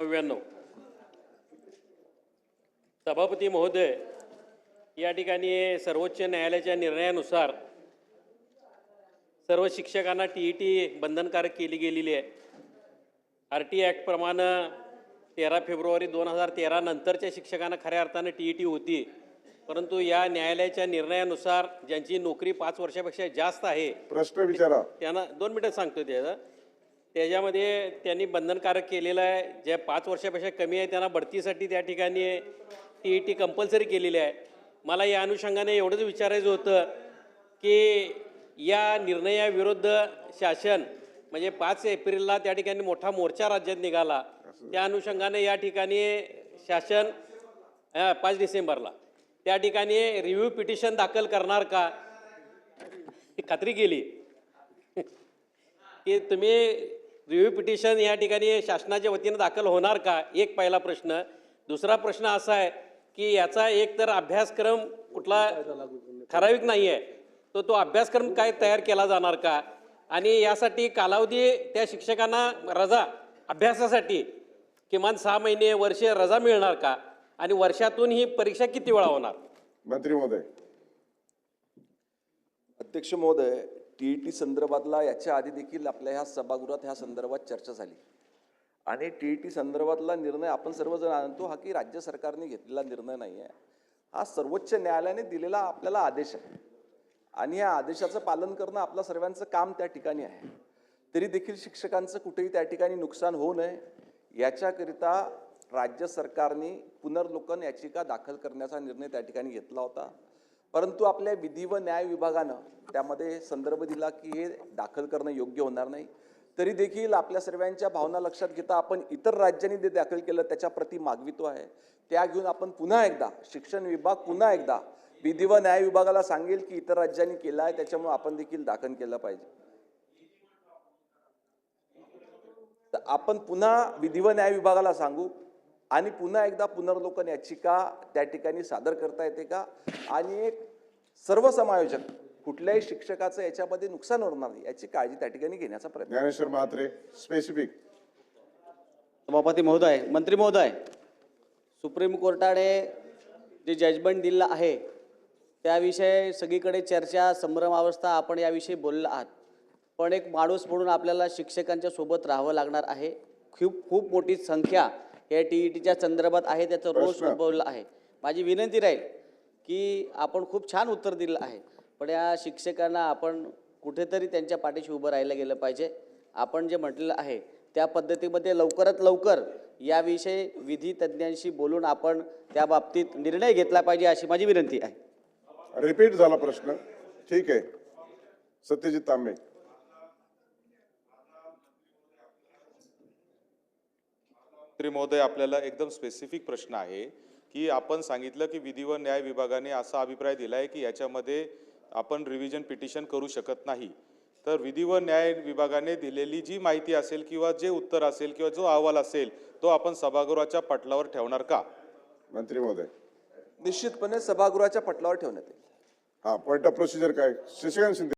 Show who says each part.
Speaker 1: नव्याण्णव. सभापती महोदय या ठिकाणी सर्वोच्च न्यायालयाच्या निर्णयानुसार सर्व शिक्षकांना टी ई टी बंधनकारक केली गेलेली आहे. आर टी ॲक्टप्रमाणे तेरा फेब्रुवारी दोन हजार तेरा नंतरच्या शिक्षकांना खऱ्या अर्थानं टी ई टी होती. परंतु या न्यायालयाच्या निर्णयानुसार ज्यांची नोकरी पाच वर्षापेक्षा जास्त आहे
Speaker 2: प्रश्न विचारा.
Speaker 1: त्यांना दोन मिनटं सांगतो त्याचं त्याच्यामध्ये त्यांनी बंधनकारक केलेलं आहे. ज्या पाच वर्षापेक्षा कमी आहे त्यांना बढतीसाठी त्या ठिकाणी टी ई टी कंपल्सरी केलेली आहे. मला या अनुषंगाने एवढंच विचारायचं होतं की या निर्णयाविरुद्ध शासन म्हणजे पाच एप्रिलला त्या ठिकाणी मोठा मोर्चा राज्यात निघाला. त्या अनुषंगाने या ठिकाणी शासन पाच डिसेंबरला. त्या ठिकाणी रिव्ह्यू पिटिशन दाखल करणार का? ही खात्री केली. की तुम्ही रिव्ह्यू पिटिशन या ठिकाणी शासनाच्या वतीनं दाखल होणार का? एक पहिला प्रश्न. दुसरा प्रश्न असा आहे की याचा एक तर अभ्यासक्रम कुठला ठराविक नाही आहे तो तो अभ्यासक्रम काय तयार केला जाणार का? आणि यासाठी कालावधी त्या शिक्षकांना रजा अभ्यासासाठी किमान सहा महिने वर्ष रजा मिळणार का? आणि वर्षातून ही परीक्षा किती वेळा होणार?
Speaker 2: मंत्री महोदय.
Speaker 3: अध्यक्ष महोदय टी ई टी संदर्भातला याच्या आधी देखील आपल्या ह्या सभागृहात ह्या संदर्भात चर्चा झाली. आणि टी ई टी संदर्भातला निर्णय आपण सर्वजण आणतो हा की राज्य सरकारने घेतलेला निर्णय नाही आहे. हा सर्वोच्च न्यायालयाने दिलेला आपल्याला आदेश आहे. आणि या आदेशाचं पालन करणं आपलं सर्वांचं काम त्या ठिकाणी आहे. तरी देखील शिक्षकांचं कुठेही त्या ठिकाणी नुकसान होऊ नये याच्याकरिता राज्य सरकारने पुनर्लोकन याचिका दाखल करण्याचा निर्णय त्या ठिकाणी घेतला होता. परंतु आपल्या विधी व न्याय विभागानं त्यामध्ये संदर्भ दिला की हे दाखल करणं योग्य होणार नाही. तरी देखील आपल्या सर्वांच्या भावना लक्षात घेता आपण इतर राज्यांनी जे दाखल केलं त्याच्या प्रती मागवितो आहे. त्या घेऊन आपण पुन्हा एकदा शिक्षण विभाग पुन्हा एकदा विधी व न्याय विभागाला सांगेल की इतर राज्यांनी केलं आहे त्याच्यामुळे आपण देखील दाखल केलं पाहिजे. तर आपण पुन्हा विधी व न्याय विभागाला सांगू आणि पुन्हा एकदा पुनर्लोकन याचिका त्या ठिकाणी सादर करता येते का? आणि एक सर्वसमायोजक कुठल्याही शिक्षकाचं याच्यामध्ये नुकसान होणार नाही याची काळजी त्या ठिकाणी घेण्याचा प्रयत्न.
Speaker 2: ज्ञानेश्वर म्हात्रे स्पेसिफिक
Speaker 4: सभापती महोदय मंत्री महोदय सुप्रीम कोर्टाने जे जजमेंट दिलं आहे त्याविषयी सगळीकडे चर्चा संभ्रम अवस्था आपण याविषयी बोलला आहात. पण एक माणूस म्हणून आपल्याला शिक्षकांच्या सोबत राहावं लागणार आहे. खूप खूप मोठी संख्या या टी ई टीच्या संदर्भात आहे त्याचं रोज. उद्भवलं आहे. माझी विनंती राहील की आपण खूप छान उत्तर दिलं आहे. पण या शिक्षकांना आपण कुठेतरी त्यांच्या पाठीशी उभं राहायला गेलं पाहिजे. आपण जे म्हटलेलं आहे त्या पद्धतीमध्ये लवकरात लवकर याविषयी विधी तज्ज्ञांशी बोलून आपण त्या बाबतीत निर्णय घेतला पाहिजे अशी माझी विनंती आहे.
Speaker 2: रिपीट झाला प्रश्न. ठीक आहे. सत्यजित तांबे.
Speaker 5: मंत्री महोदय आपल्याला एकदम स्पेसिफिक प्रश्न आहे. की आपण सांगितलं की विधी व न्याय विभागाने असा अभिप्राय दिला आहे की याच्यामध्ये आपण रिव्हिजन पिटिशन करू शकत नाही. तर विधी व न्याय विभागाने दिलेली जी माहिती असेल किंवा जे उत्तर असेल किंवा जो अहवाल असेल तो आपण सभागृहाच्या पटलावर ठेवणार का?
Speaker 2: मंत्री महोदय.
Speaker 3: निश्चितपणे सभागृहाच्या पटलावर ठेवण्यात येईल.
Speaker 2: हा पॉइंट ऑफ प्रोसिजर काय? शशिकांत शिंदे.